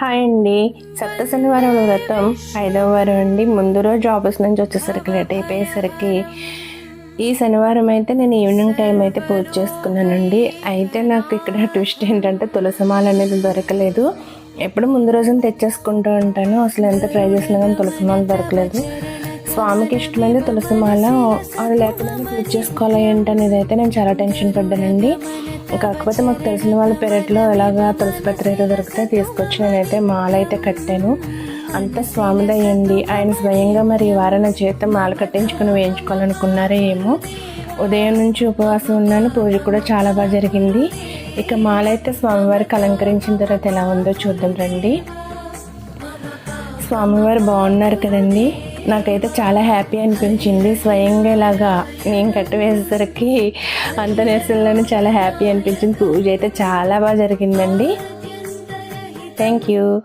Hi అండి. సప్త శనివారం వ్రతం ఐదవ వారం అండి. ముందు రోజు ఆఫీస్ నుంచి వచ్చేసరికి లేట్ అయిపోయేసరికి ఈ శనివారం అయితే నేను ఈవినింగ్ టైం అయితే పూజ చేసుకున్నానండి. అయితే నాకు ఇక్కడ ట్విస్ట్ ఏంటంటే తులసిమాల అనేది దొరకలేదు. ఎప్పుడు ముందు రోజున తెచ్చేసుకుంటూ ఉంటాను. అసలు ఎంత ట్రై చేసినా కానీ తులసిమాల దొరకలేదు. స్వామికి ఇష్టమైంది తులసిమాల. అది లేకుండా పూజ చేసుకోవాలి అనేది అయితే నేను చాలా టెన్షన్ పడ్డానండి. కాకపోతే మాకు తెలిసిన వాళ్ళ పెరట్లో ఎలాగా తులసి పత్ర అయితే దొరికితే తీసుకొచ్చి నేనైతే మాల అయితే కట్టాను. అంత స్వామిదయ్యండి ఆయన స్వయంగా మరి ఈ వారం నా చేత మాల కట్టించుకుని వేయించుకోవాలనుకున్నారో ఏమో. ఉదయం నుంచి ఉపవాసం ఉన్నాను. పూజ కూడా చాలా బాగా జరిగింది. ఇక మాల అయితే స్వామివారికి అలంకరించిన తర్వాత ఎలా ఉందో చూద్దాం రండి. స్వామివారు బాగున్నారు కదండి. నాకైతే చాలా హ్యాపీ అనిపించింది. స్వయంగా ఇలాగా నేను కట్టివేసేసరికి అంత నేసల్లోనే చాలా హ్యాపీ అనిపించింది. పూజ అయితే చాలా బాగా జరిగిందండి. Thank you